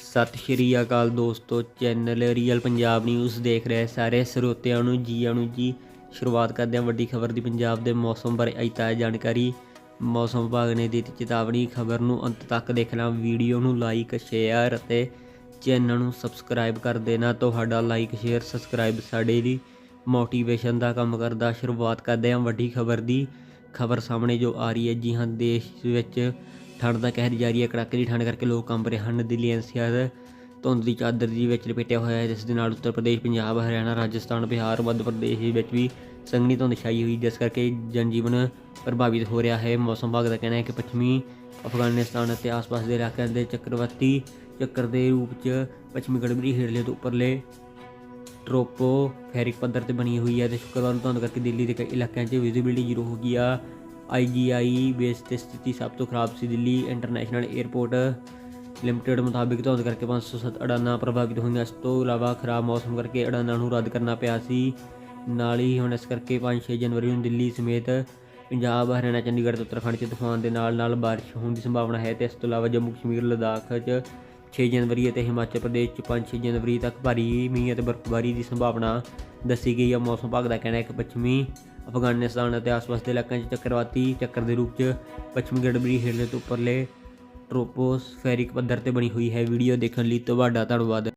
ਸਤਿ ਸ਼੍ਰੀ ਅਕਾਲ ਦੋਸਤੋ channel real Punjab news ਦੇਖ ਰਹੇ ਸਾਰੇ ਸਰੋਤਿਆਂ ਨੂੰ, ਜੀਆਂ ਨੂੰ ਜੀ। ਸ਼ੁਰੂਆਤ ਕਰਦੇ ਹਾਂ ਵੱਡੀ ਖਬਰ ਦੀ ਪੰਜਾਬ ਦੇ ਮੌਸਮ ਬਾਰੇ ਅੱਜ ਤਾਜ਼ਾ ਜਾਣਕਾਰੀ। ਮੌਸਮ ਵਿਭਾਗ ਨੇ ਦਿੱਤੀ ਚੇਤਾਵਨੀ, ਖਬਰ ਨੂੰ ਅੰਤ ਤੱਕ ਦੇਖਣਾ, ਵੀਡੀਓ ਨੂੰ ਲਾਈਕ ਸ਼ੇਅਰ ਅਤੇ ਚੈਨਲ ਨੂੰ ਸਬਸਕ੍ਰਾਈਬ ਕਰ ਦੇਣਾ। ਤੁਹਾਡਾ ਲਾਈਕ ਸ਼ੇਅਰ ਸਬਸਕ੍ਰਾਈਬ ਸਾਡੇ ਲਈ ਮੋਟੀਵੇਸ਼ਨ ਦਾ ਕੰਮ ਕਰਦਾ। ਸ਼ੁਰੂਆਤ ਕਰਦੇ ਹਾਂ ਵੱਡੀ ਖਬਰ ਦੀ। ਖਬਰ ਸਾਹਮਣੇ ਜੋ ਆ ਰਹੀ ਹੈ, ਜੀ ਹਾਂ, ਦੇਸ਼ ਵਿੱਚ ਠੰਡ ਦਾ ਕਹਿਰ ਜਾਰੀ ਹੈ। ਕੜਾਕੇ ਦੀ ਠੰਡ ਕਰਕੇ ਲੋਕ ਕੰਬ ਰਹੇ ਹਨ। ਦਿੱਲੀ ਐਨਸੀਆਰ ਧੁੰਦ ਦੀ ਚਾਦਰ ਦੀ ਵਿੱਚ ਲਪੇਟਿਆ ਹੋਇਆ ਹੈ, ਜਿਸ ਦੇ ਨਾਲ ਉੱਤਰ ਪ੍ਰਦੇਸ਼, ਪੰਜਾਬ, ਹਰਿਆਣਾ, ਰਾਜਸਥਾਨ, ਬਿਹਾਰ, ਮੱਧ ਪ੍ਰਦੇਸ਼ ਵਿੱਚ ਵੀ ਸੰਘਣੀ ਧੁੰਦ ਛਾਈ ਹੋਈ, ਜਿਸ ਕਰਕੇ ਜਨਜੀਵਨ ਪ੍ਰਭਾਵਿਤ ਹੋ ਰਿਹਾ ਹੈ। ਮੌਸਮ ਵਿਭਾਗ ਦਾ ਕਹਿਣਾ ਹੈ ਕਿ ਪੱਛਮੀ ਅਫਗਾਨਿਸਤਾਨ ਅਤੇ ਆਸ-ਪਾਸ ਦੇ ਇਲਾਕਿਆਂ ਦੇ ਚੱਕਰਵਾਤੀ ਚੱਕਰ ਦੇ ਰੂਪ 'ਚ ਪੱਛਮੀ ਗੜਬੜੀ ਹੇਠਲੇ ਤੋਂ ਉੱਪਰਲੇ ਟ੍ਰੋਪੋਫੈਰਿਕ ਪੱਧਰ ਤੇ ਬਣੀ ਹੋਈ ਹੈ ਤੇ ਸ਼ੁੱਕਰਵਾਰ ਨੂੰ ਧੁੰਦ ਕਰਕੇ ਦਿੱਲੀ ਦੇ ਕਈ ਇਲਾਕਿਆਂ 'ਚ ਵਿਜ਼ਿਬਿਲਟੀ ਜ਼ੀਰੋ ਹੋ ਗਈ ਆ। ਆਈਜੀਆਈ ਬੇਸ ਤੇ ਸਥਿਤੀ ਸਭ ਤੋਂ ਖਰਾਬ ਸੀ ਦਿੱਲੀ ਇੰਟਰਨੈਸ਼ਨਲ 에ਅਰਪੋਰਟ ਲਿਮਟਿਡ ਮੁਤਾਬਿਕ ਧੁੰਦ ਕਰਕੇ 507 ਉਡਾਨਾਂ ਪ੍ਰਭਾਵਿਤ ਹੋਈਆਂ। ਇਸ ਤੋਂ ਇਲਾਵਾ ਖਰਾਬ ਮੌਸਮ ਕਰਕੇ ਉਡਾਨਾਂ ਨੂੰ ਰੱਦ ਕਰਨਾ ਪਿਆ ਸੀ। ਨਾਲ ਹੀ ਹੁਣ ਇਸ ਕਰਕੇ 5-6 ਜਨਵਰੀ ਨੂੰ ਦਿੱਲੀ ਸਮੇਤ ਪੰਜਾਬ, ਹਰਿਆਣਾ, ਚੰਡੀਗੜ੍ਹ ਤੇ ਉੱਤਰਾਖੰਡ 'ਚ ਤੂਫਾਨ ਦੇ ਨਾਲ ਨਾਲ ਬਾਰਿਸ਼ ਹੋਣ ਦੀ ਸੰਭਾਵਨਾ ਹੈ ਤੇ ਇਸ ਤੋਂ ਇਲਾਵਾ ਜੰਮੂ ਕਸ਼ਮੀਰ, ਲਦਾਖ 'ਚ 6 ਜਨਵਰੀ ਅਤੇ ਹਿਮਾਚਲ ਪ੍ਰਦੇਸ਼ 'ਚ 5-6 ਜਨਵਰੀ ਤੱਕ ਭਾਰੀ ਮੀਂਹ ਅਤੇ ਬਰਫ਼ਬਾਰੀ ਦੀ ਸੰਭਾਵਨਾ ਦੱਸੀ ਗਈ ਹੈ ਮੌਸਮ ਵਿਭਾਗ ਦਾ ਕਹਿਣਾ ਹੈ ਕਿ ਪੱਛਮੀ ਅਫਗਾਨਿਸਤਾਨ ਅਤੇ ਆਸ-ਪਾਸ ਦੇ ਇਲਾਕਿਆਂ 'ਚ ਚੱਕਰਵਾਤੀ ਚੱਕਰ ਦੇ ਰੂਪ 'ਚ ਪੱਛਮੀ ਗੜਬੜੀ ਹੇਠਲੇ ਤੋਂ ਉੱਪਰਲੇ ਟ੍ਰੋਪੋਸਫੈਰਿਕ ਪੱਧਰ ਤੇ ਬਣੀ ਹੋਈ ਹੈ। ਵੀਡੀਓ ਦੇਖਣ ਲਈ ਤੁਹਾਡਾ ਧੰਨਵਾਦ।